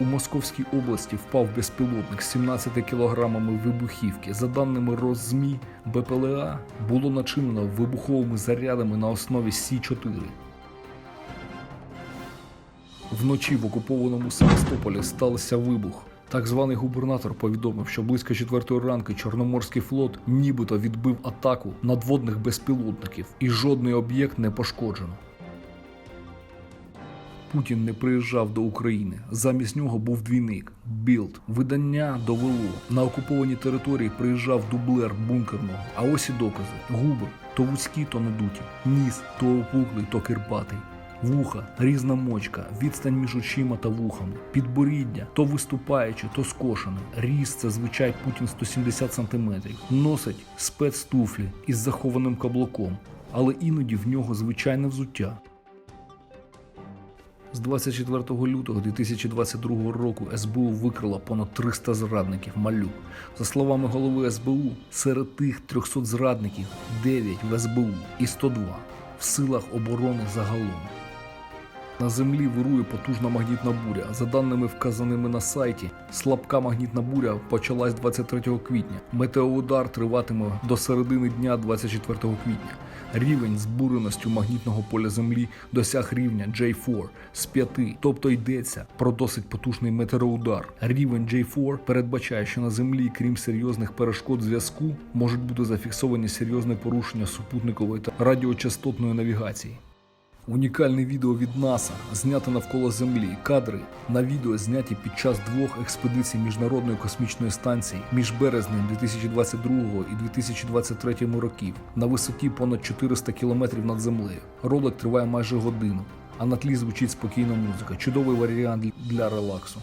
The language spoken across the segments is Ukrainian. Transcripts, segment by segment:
У Московській області впав безпілотник з 17 кілограмами вибухівки. За даними Роззмі, БПЛА було начинено вибуховими зарядами на основі Сі-4. Вночі в окупованому Севастополі стався вибух. Так званий губернатор повідомив, що близько четвертої ранки Чорноморський флот нібито відбив атаку надводних безпілотників і жодний об'єкт не пошкоджено. Путін не приїжджав до України. Замість нього був двійник Білд. Видання довело на окуповані території приїжджав дублер бункерного. А ось і докази: губи то вузькі, то надуті, ніс то опуклий, то кирпатий. Вуха, різна мочка, відстань між очима та вухами, підборіддя, то виступаюче, то скошене. Ріст це звичай Путін 170 см. Носить спецтуфлі із захованим каблуком, але іноді в нього звичайне взуття. З 24 лютого 2022 року СБУ викрила понад 300 зрадників малюк. За словами голови СБУ, серед тих 300 зрадників 9 в СБУ і 102 в силах оборони загалом. На землі вирує потужна магнітна буря. За даними вказаними на сайті, слабка магнітна буря почалась 23 квітня. Метеоудар триватиме до середини дня 24 квітня. Рівень збуреністю магнітного поля Землі досяг рівня J4 з 5, тобто йдеться про досить потужний метеоудар. Рівень J4 передбачає, що на Землі, крім серйозних перешкод зв'язку, можуть бути зафіксовані серйозні порушення супутникової та радіочастотної навігації. Унікальне відео від НАСА знято навколо Землі. Кадри на відео зняті під час двох експедицій Міжнародної космічної станції між березнем 2022 і 2023 років на висоті понад 400 кілометрів над землею. Ролик триває майже годину, а на тлі звучить спокійна музика. Чудовий варіант для релаксу.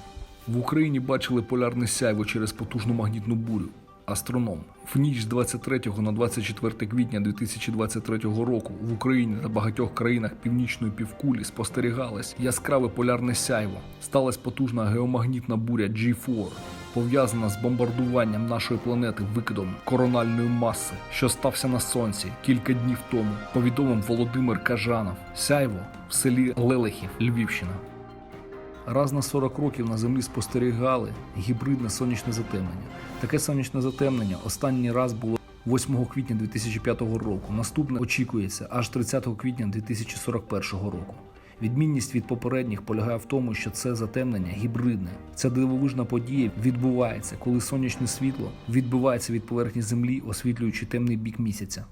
В Україні бачили полярне сяйво через потужну магнітну бурю. Астроном в ніч з 23 на 24 квітня 2023 року в Україні та багатьох країнах північної півкулі спостерігалось яскраве полярне сяйво. Сталася потужна геомагнітна буря G4, пов'язана з бомбардуванням нашої планети викидом корональної маси, що стався на сонці кілька днів тому. Повідомив Володимир Кажанов. Сяйво в селі Лелехів, Львівщина. Раз на 40 років на землі спостерігали гібридне сонячне затемнення. Таке сонячне затемнення останній раз було 8 квітня 2005 року. Наступне очікується аж 30 квітня 2041 року. Відмінність від попередніх полягає в тому, що це затемнення гібридне. Ця дивовижна подія відбувається, коли сонячне світло відбивається від поверхні землі, освітлюючи темний бік місяця.